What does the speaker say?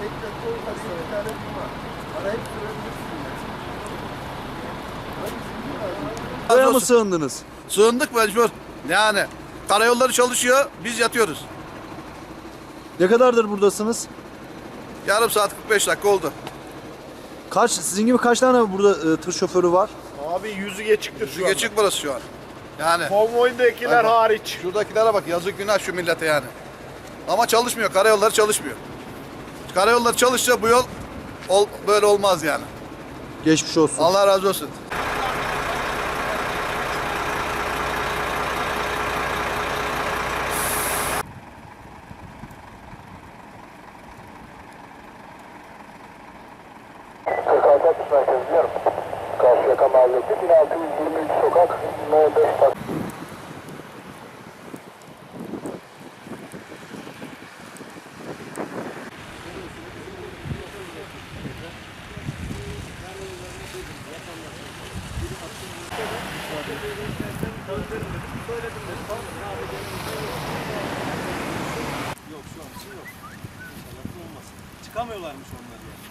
Bir tane. Arayıp sürebilirsin yani. Buraya mı sığındınız? Sığındık mecbur. Yani karayolları çalışıyor, biz yatıyoruz. Ne kadardır buradasınız? Yarım saat 45 dakika oldu. Kaç sizin gibi kaç tane burada e, tır şoförü var? Abi yüzü geçiktir şu Şu anda. geçik burası şu an. Yani Konvoyundakiler Bak, hariç. şuradakilere bak yazık günah şu millete yani. Ama çalışmıyor, karayolları çalışmıyor. Karayolları çalışsa bu yol ol, böyle olmaz yani. Geçmiş olsun. Allah razı olsun. Karşıyaka Mahallesi 1623 sokak No 5 Yok şu an için yok. İnşallah olmaz. Çıkamıyorlarmış onlar yani